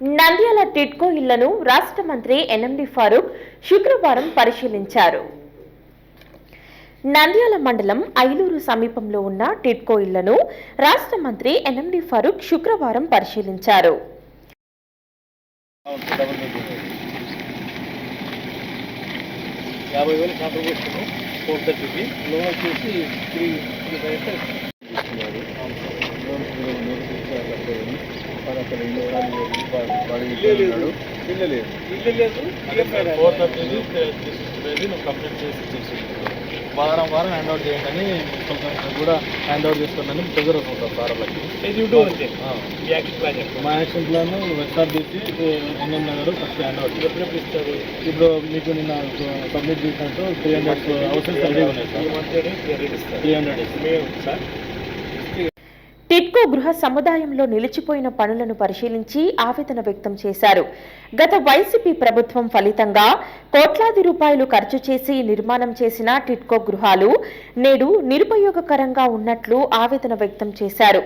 నంద్యాల టిడ్కో ఇళ్ళను రాష్ట్ర మంత్రి ఎన్ఎండి ఫారూక్ శుక్రవారం పరిశీలించారు. నంద్యాల మండలం ఐలూరు సమీపంలో ఉన్న టిడ్కో ఇళ్ళను రాష్ట్ర మంత్రి ఎన్ఎండి ఫారూక్ శుక్రవారం పరిశీలించారు. యాభై వేలు కాంట్రిబ్యూషన్ ఫోర్ థర్టీకి లోన్ వచ్చేసి త్రీ త్రీ ఫైవ్. వాడు అక్కడ ఇల్లు చేసి వాడు- వాడు ఇల్లు ఉన్నాడు. ఇల్లు లేదు ఇల్లు లేదు ఫోర్ థర్టీది త్రీ సిక్స్టీ ఫైవ్ నువ్వు కంప్లీట్ చేసి వారం వారం హ్యాండ్ అవుట్ చేయండి అని కూడా హ్యాండ్ అవుట్ చేసుకోండి ప్రెజర్ అవుతుంటారు సార్లకి మా action plan SRBC NM Nagar first hand out ఎప్పుడెప్పుడు ఇస్తారు ఇప్పుడు మీకు నిన్న సబ్మిట్ చేసినట్టు త్రీ హండ్రెడ్ హౌసెస్ ఉన్నాయి sir three hundred sir TIDCO గృహ సముదాయంలో నిలిచిపోయిన పనులను పరిశీలించి ఆవేదన వ్యక్తం చేశారు. గత వైసీపీ ప్రభుత్వం ఫలితంగా కోట్లాది రూపాయలు ఖర్చు చేసి నిర్మాణం చేసిన టిట్కో గృహాలు నేడు నిరుపయోగకరంగా ఉన్నట్లు ఆవేదన వ్యక్తం చేశారు.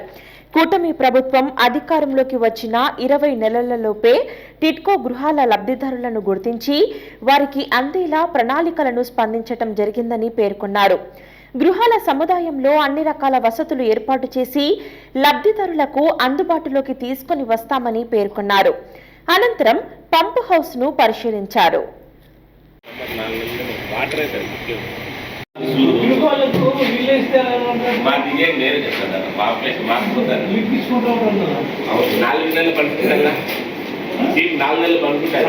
కూటమి ప్రభుత్వం అధికారంలోకి వచ్చిన ఇరవై నెలలలోపే టిట్కో గృహాల లబ్ధిదారులను గుర్తించి వారికి అందేలా ప్రణాళికలను స్పందించటం జరిగిందని పేర్కొన్నారు. గృహాల సముదాయంలో అన్ని రకాల వసతులు ఏర్పాటు చేసి లబ్ధిదారులకు అందుబాటులోకి తీసుకొని వస్తామని పేర్కొన్నారు. అనంతరం పంప్ హౌస్ను పరిశీలించారు నాలుగు నెలలు నాలుగు నెలలు పండుకుంటారు